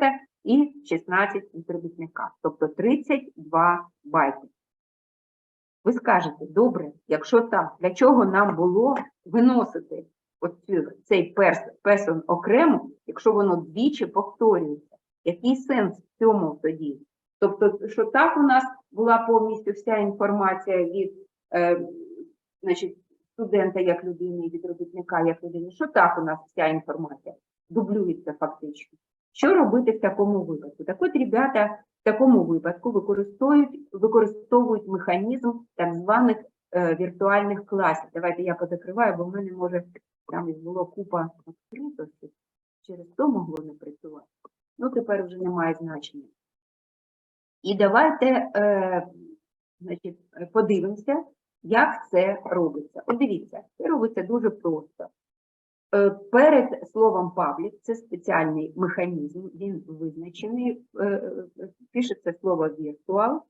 студента і 16 від тобто 32 байти. Ви скажете, добре, якщо так, для чого нам було виносити оцю, цей перс, песон окремо, якщо воно двічі повторюється? Який сенс в цьому тоді? Тобто, що так у нас була повністю вся інформація від е, значить, студента як людини, від робітника як людини, що так у нас вся інформація дублюється фактично. Що робити в такому випадку? Так от, ребята, в такому випадку використовують, використовують механізм так званих е, віртуальних класів. Давайте я позакриваю, бо в мене може там було купа відкритостей, через то могло не працювати. Ну, тепер вже немає значення. І давайте е, значить, подивимося, як це робиться. От дивіться, це робиться дуже просто. Е, Перед словом паблік це спеціальний механізм, він визначений, е, е, пишеться слово virtual,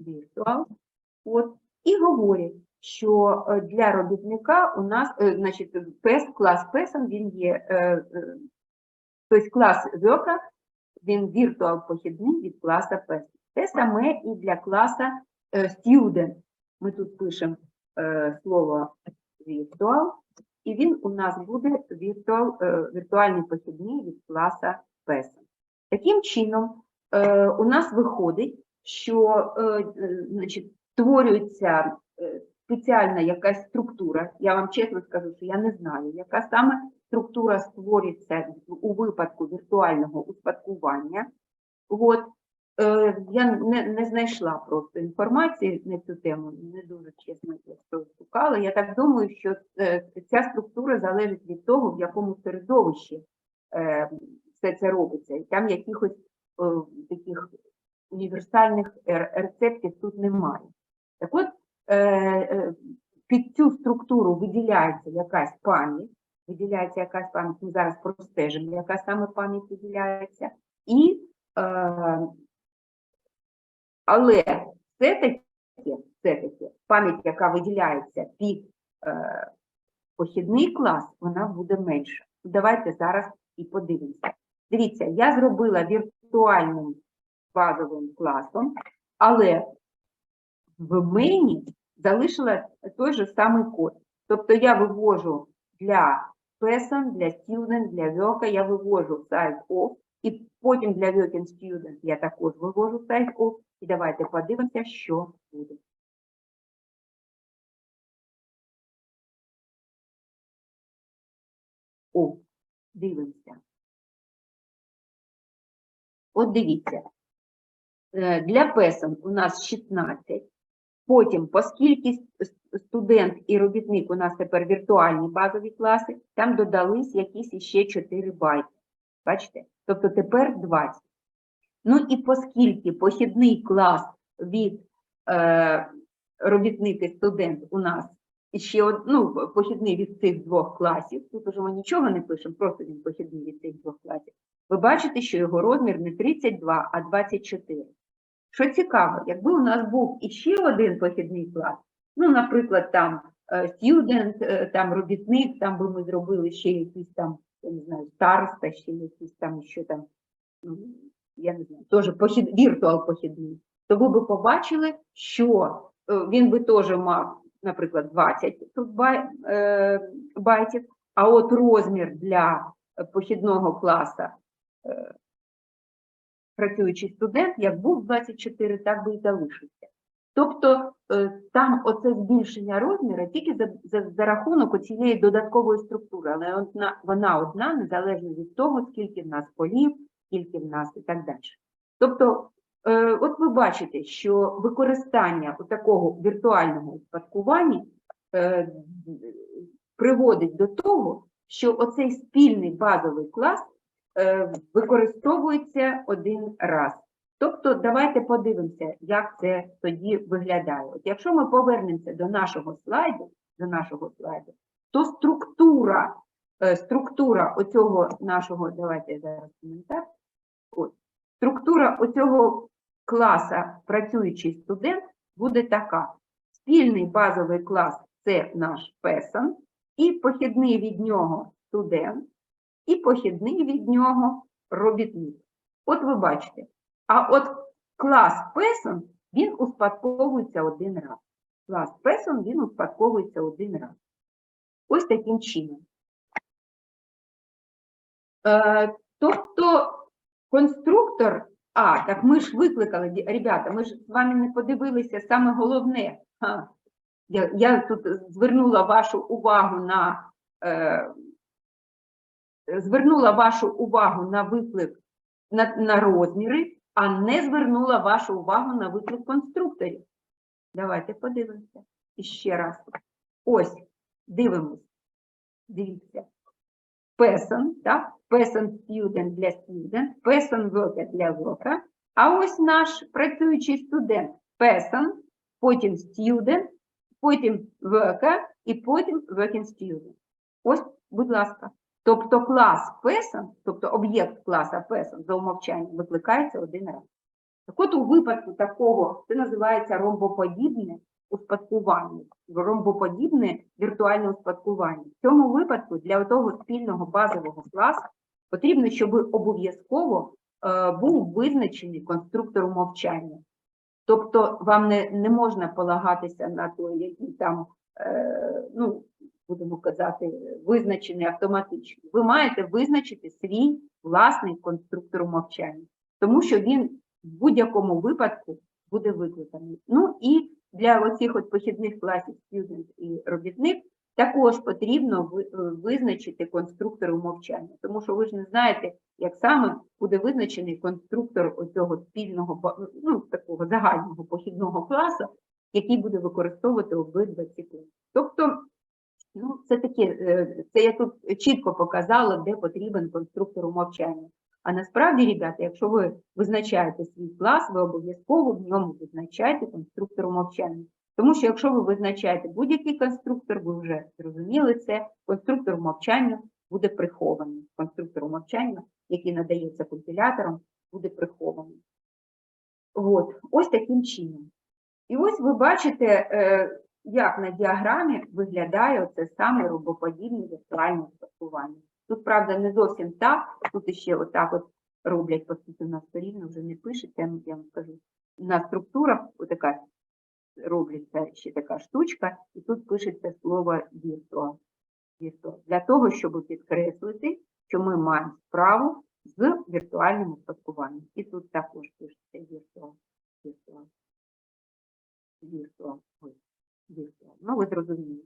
virtual, от, і говорять, що для робітника у нас, значить, PES, клас PESON, він є, тобто клас worker, він virtual похідний від класа PESON. Те саме і для класа student. Ми тут пишемо слово virtual, і він у нас буде віртуал, е, віртуальний похідний від класа Python. Таким чином, е, у нас виходить, що е, значить, створюється спеціальна якась структура. Я вам чесно скажу, що я не знаю, яка саме структура створюється у випадку віртуального успадкування. От, Я не, не знайшла просто інформації на цю тему, не дуже чесно я шукала. Я так думаю, що е, ця структура залежить від того, в якому середовищі е, все це робиться. І там якихось е, таких універсальних рецептів тут немає. Так от, е, е, під цю структуру виділяється якась пам'ять, виділяється якась пам'ять, ми зараз простежимо, яка саме пам'ять виділяється, і е, але все-таки, все-таки пам'ять, яка виділяється під е, похідний клас, вона буде менша. Давайте зараз і подивимося. Дивіться, я зробила віртуальним базовим класом, але в мені залишила той же самий код. Тобто я вивожу для person, для student, для worker, я вивожу size of, і потім для working student я також вивожу size of, і давайте подивимося, що буде. О, дивимося. От дивіться. Е, Для песен у нас 16. Потім, оскільки студент і робітник у нас тепер віртуальні базові класи, там додались якісь іще 4 байти. Бачите? Тобто тепер 20. Ну і оскільки похідний клас від е, робітник і студент у нас ще од, ну, похідний від цих двох класів, тут уже ми нічого не пишемо, просто він похідний від цих двох класів, ви бачите, що його розмір не 32, а 24. Що цікаво, якби у нас був іще один похідний клас, ну, наприклад, там е, student, е, там робітник, там би ми зробили ще якийсь там, я не знаю, староста, ще якийсь там, що там, ну, я не знаю, теж похід, віртуал похідний, то ви б побачили, що е, він би теж мав, наприклад, 20 тут бай, е, байтів, а от розмір для похідного класа е, працюючий студент, як був 24, так би і залишився. Тобто там оце збільшення розміру тільки за, за, за рахунок цієї додаткової структури, але вона одна незалежно від того, скільки в нас полів, скільки в нас і так далі. Тобто, е, от ви бачите, що використання такого віртуального успадкування е, приводить до того, що оцей спільний базовий клас е, використовується один раз. Тобто, давайте подивимося, як це тоді виглядає. От якщо ми повернемося до нашого слайду, до нашого слайду, то структура, структура оцього нашого, давайте зараз коментар. Структура оцього класа працюючий студент буде така. Спільний базовий клас це наш person, і похідний від нього студент, і похідний від нього робітник. От ви бачите. А от клас person, він успадковується один раз. Клас person, він успадковується один раз. Ось таким чином. Е, тобто конструктор, а, так ми ж викликали, ребята, ми ж з вами не подивилися саме головне. Ха. Я, я тут звернула вашу увагу на е, звернула вашу увагу на виклик на, на розміри, а не звернула вашу увагу на виклик конструкторів. Давайте подивимося. Ще раз. Ось, дивимось. Дивіться. Person, так? Person student для student, person worker для worker. А ось наш працюючий студент. Person, потім student, потім worker і потім working student. Ось, будь ласка. Тобто клас person, тобто об'єкт класа person за умовчанням викликається один раз. Так от у випадку такого, це називається ромбоподібне успадкування, ромбоподібне віртуальне успадкування. В цьому випадку для того спільного базового класу потрібно, щоб обов'язково е, був визначений конструктор умовчання. Тобто вам не, не можна полагатися на той, який там, е, ну, будемо казати, визначений автоматично. Ви маєте визначити свій власний конструктор умовчання, тому що він в будь-якому випадку буде викликаний. Ну і для оцих от похідних класів student і робітник також потрібно е, визначити конструктор умовчання, тому що ви ж не знаєте, як саме буде визначений конструктор оцього спільного, ну, такого загального похідного класу, який буде використовувати обидва ці класи. Тобто, ну, це таке, е, це я тут чітко показала, де потрібен конструктор умовчання. А насправді, ребята, якщо ви визначаєте свій клас, ви обов'язково в ньому визначаєте конструктор умовчання. Тому що якщо ви визначаєте будь-який конструктор, ви вже зрозуміли це, конструктор умовчання буде прихований. Конструктор умовчання, який надається компілятором, буде прихований. От, ось таким чином. І ось ви бачите, е, як на діаграмі виглядає це саме робоподібне віртуальне спілкування. Тут, правда, не зовсім так, тут ще отак от роблять, оскільки у нас сторінно вже не пишеться, я вам скажу. На структурах отака робиться ще така штучка, і тут пишеться слово virtual. Для того, щоб підкреслити, що ми маємо справу з віртуальним успадкуванням. І тут також пишеться virtual. Virtual. Ой, virtual. Ну, ви зрозуміли.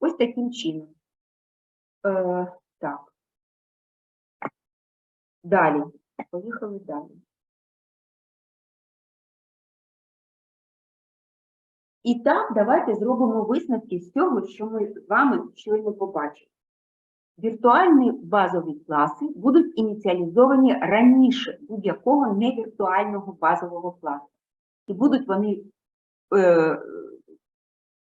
Ось таким чином. Е, так. Далі. Поїхали далі. І так, давайте зробимо висновки з цього, що ми з вами щойно побачили. Віртуальні базові класи будуть ініціалізовані раніше будь-якого невіртуального базового класу. І будуть вони е,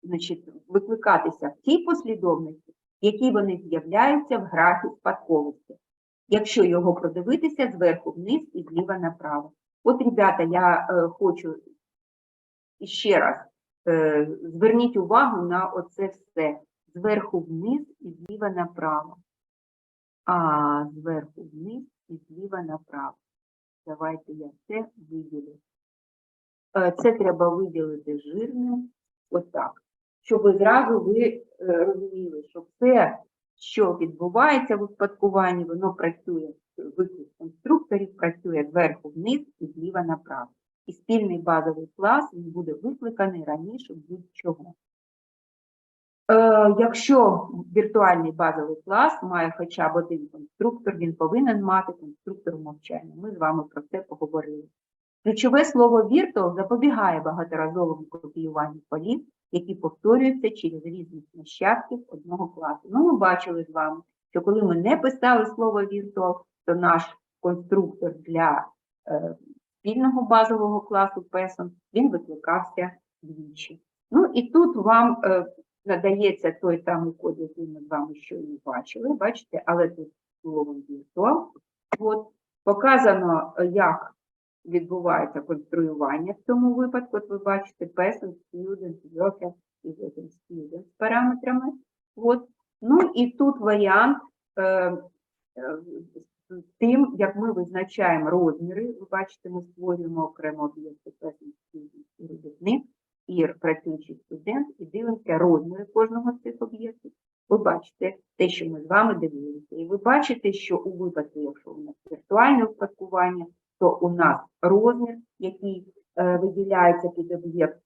значить, викликатися в тій послідовності, в якій вони з'являються в графі спадковості, якщо його продивитися зверху вниз і зліва направо. От, ребята, я е, хочу ще раз зверніть увагу на оце все. Зверху вниз і зліва направо. А зверху вниз і зліва направо. Давайте я це виділю. Е, Це треба виділити жирним, отак, щоб зразу ви е, розуміли, що все, що відбувається в успадкуванні, воно працює виклик конструкторів, працює зверху вниз і зліва направо. І спільний базовий клас він буде викликаний раніше будь-чого. Е, Якщо віртуальний базовий клас має хоча б один конструктор, він повинен мати конструктор умовчання. Ми з вами про це поговорили. Ключове слово virtual запобігає багаторазовому копіюванню полів, які повторюються через різних нащадків одного класу. Ну, ми бачили з вами, що коли ми не писали слово virtual, то наш конструктор для е, спільного базового класу person, він викликався двічі. Ну і тут вам е, надається той самий код, який ми з вами щойно бачили, бачите, але тут словом virtual. От, показано, е, як відбувається конструювання в цьому випадку. От ви бачите person, student, worker і working student з параметрами. От. Ну і тут варіант е, е, тим, як ми визначаємо розміри, ви бачите, ми створюємо окремо об'єкти і робітник, і працюючий студент, і дивимося розміри кожного з цих об'єктів. Ви бачите те, що ми з вами дивилися. І ви бачите, що у випадку, якщо у нас віртуальне успадкування, то у нас розмір, який е, виділяється під об'єкт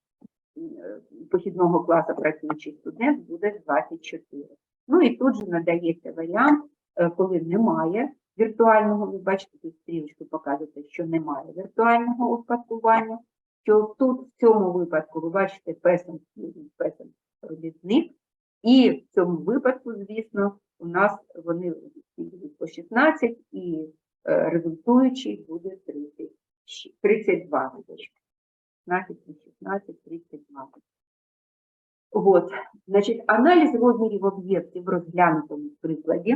е, похідного класу працюючий студент, буде 24. Ну і тут же надається варіант, е, коли немає віртуального, ви бачите, тут стрілочку показуєте, що немає віртуального успадкування, що тут в цьому випадку ви бачите песен песен робітник, і в цьому випадку, звісно, у нас вони по 16 і е, результуючий буде 30, 32. вибачте. 15, 16, 32. От, значить, аналіз розмірів об'єктів в розглянутому прикладі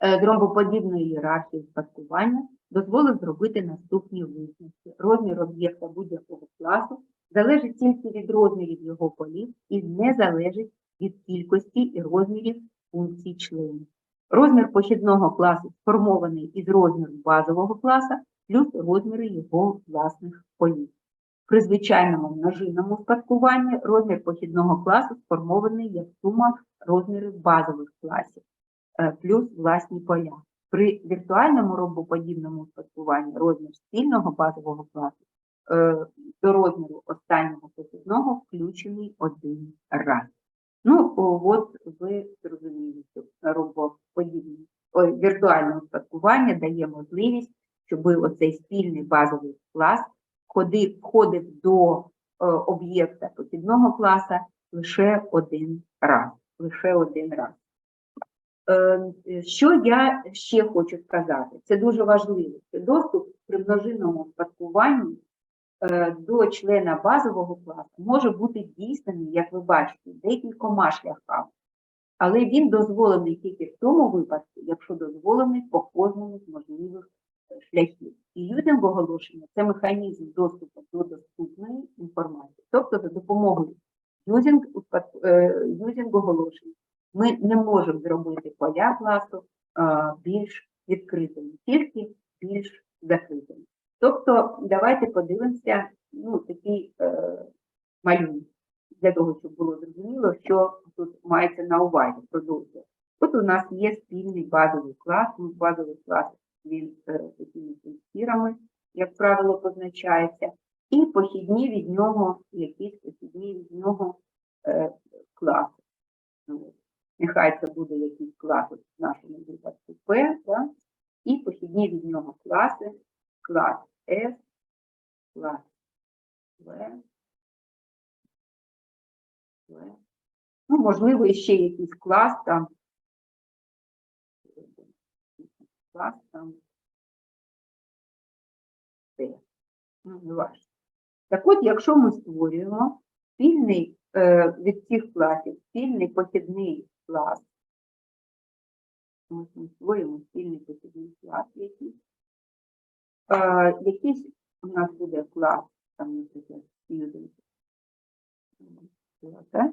е, дромбоподібної ієрархії спадкування дозволить зробити наступні висновки. Розмір об'єкта будь-якого класу залежить тільки від розмірів його полів і не залежить від кількості і розмірів функцій членів. Розмір похідного класу сформований із розміру базового класа плюс розміри його власних полів. При звичайному множинному успадкуванні розмір похідного класу сформований як сума розмірів базових класів е, плюс власні поля. При віртуальному ромбоподібному успадкуванні розмір спільного базового класу е, до розміру останнього похідного включений один раз. Ну, от ви зрозуміли, що ромбоподібне ой, віртуальне успадкування дає можливість, щоб оцей спільний базовий клас входив, до е, об'єкта похідного класа лише один раз. Лише один раз. Що я ще хочу сказати? Це дуже важливо. Це доступ при множинному успадкуванні е, до члена базового класу може бути дійсним, як ви бачите, декількома шляхами. Але він дозволений тільки в тому випадку, якщо дозволений по кожному з можливих е, шляхів. І юзинг оголошення це механізм доступу до доступної інформації. Тобто за допомогою успад- е, оголошення ми не можемо зробити поля класу більш відкритими, тільки більш закритими. Тобто, давайте подивимося ну, такий е, малюнок, для того, щоб було зрозуміло, що тут мається на увазі продовжує. От у нас є спільний базовий клас, ну, базовий клас він е, такими пунктирами, як правило, позначається, і похідні від нього, якісь похідні від нього е, класи. Нехай це буде якийсь клас в нашому випадку P, да? і похідні від нього класи, клас S, клас V, V. Ну, можливо, ще якийсь клас там. Клас там. Т. Ну, не важливо. Так от, якщо ми створюємо спільний е, від цих класів, спільний похідний клас, ми створюємо спільний похідний клас якийсь, е, якийсь у нас буде клас, там, наприклад, student. Тобто,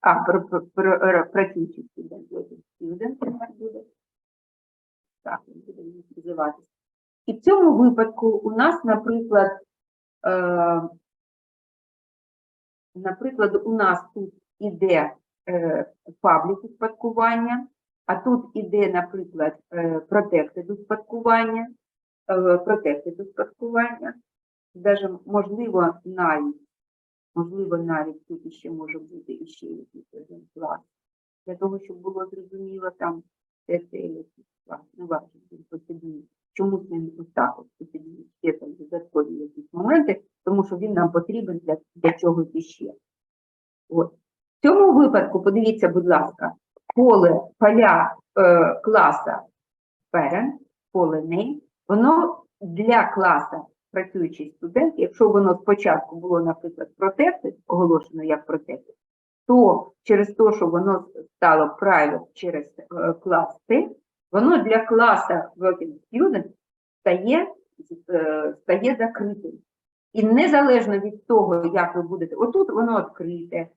а, про, про, про, працюючий студент, student у нас буде. Так, він буде називатися. І в цьому випадку у нас, наприклад, е, наприклад, у нас тут іде е, паблік успадкування, а тут іде, наприклад, е, протектед успадкування, е, protected успадкування. Даже, можливо, навіть, можливо, навіть тут ще може бути іще якийсь один клас. Для того, щоб було зрозуміло, там якийсь клас, не важливо, він. Чомусь він так от ще там додаткові якісь моменти, тому що він нам потрібен для, для чогось іще. От. В цьому випадку, подивіться, будь ласка, поле поля е, класа parent, поле name, воно для класа працюючий студент, якщо воно спочатку було, наприклад, protected, оголошено як protected, то через те, що воно стало private через е, клас T, воно для класа working student стає, е, стає закритим. І незалежно від того, як ви будете, отут воно відкрите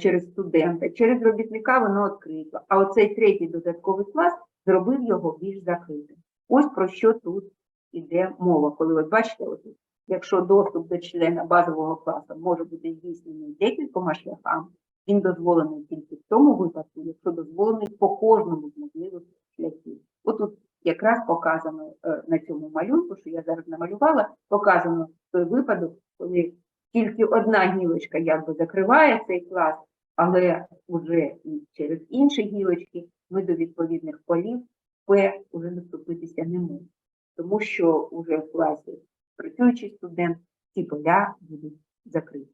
через студента, через робітника воно відкрито. А оцей третій додатковий клас зробив його більш закритим. Ось про що тут іде мова. Коли от бачите, от, якщо доступ до члена базового класу може бути здійснений декількома шляхами, він дозволений тільки в тому випадку, якщо дозволений по кожному з можливих шляхів. Отут якраз показано е, на цьому малюнку, що я зараз намалювала, показано той випадок, коли тільки одна гілочка якби закриває цей клас, але вже і через інші гілочки ми до відповідних полів П вже доступитися не можемо, тому що вже в класі працюючий студент ці поля будуть закриті.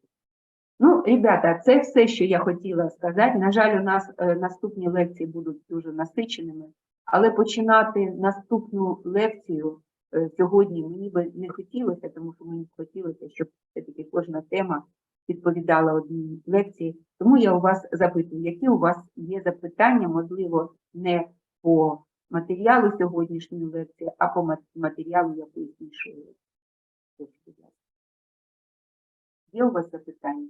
Ну, ребята, це все, що я хотіла сказати. На жаль, у нас е, наступні лекції будуть дуже насиченими, але починати наступну лекцію е, сьогодні мені би не хотілося, тому що мені хотілося, щоб кожна тема відповідала одній лекції. Тому я у вас запитую, які у вас є запитання, можливо, не по матеріалу сьогоднішньої лекції, а по матеріалу якоїсь іншої ласка. Є у вас запитання?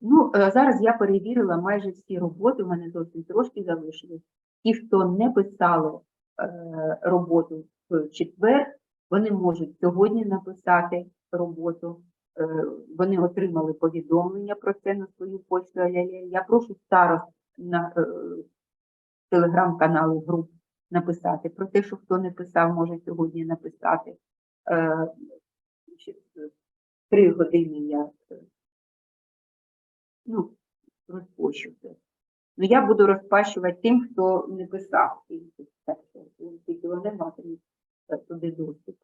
Ну, е, зараз я перевірила майже всі роботи, у мене зовсім трошки залишилось. Ті, хто не писали е, роботу в четвер, вони можуть сьогодні написати роботу. Е, вони отримали повідомлення про це на свою почту. Я прошу старост на е, телеграм-канали груп написати про те, що хто не писав, може сьогодні написати. Е, Три години я ну, розпощу це. Ну, я буду розпащувати тим, хто не писав, тільки, тільки матимуть е, туди доступ.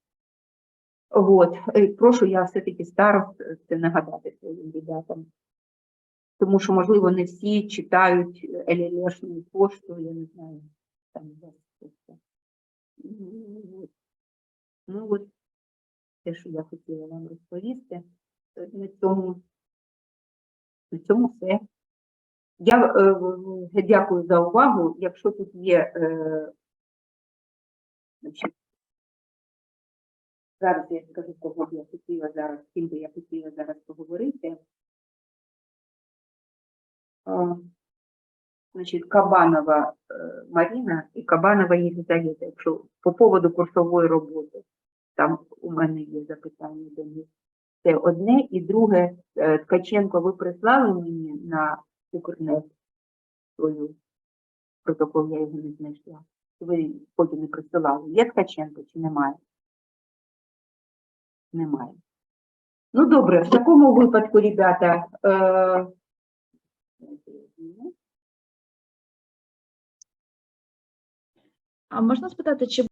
От, е, прошу я все-таки старост е, це нагадати своїм ребятам. Тому що, можливо, не всі читають ЛЛшну пошту, я не знаю, там це. Ну, от. Те, що я хотіла вам розповісти. Е, На цьому, на цьому все. Я е, дякую за увагу. Якщо тут є е, зараз я скажу, кого б я хотіла зараз, з ким би я хотіла зараз поговорити. Значить, Кабанова е, Маріна і Кабанова Єлизавета. Якщо по поводу курсової роботи, там у мене є запитання до них. Це одне. І друге, е, Ткаченко, ви прислали мені на Укрнет свою протокол, я його не знайшла. Ви потім не присилали. Є Ткаченко чи немає? Немає. Ну, добре, в такому випадку, ребята, е, А можна спитати, чи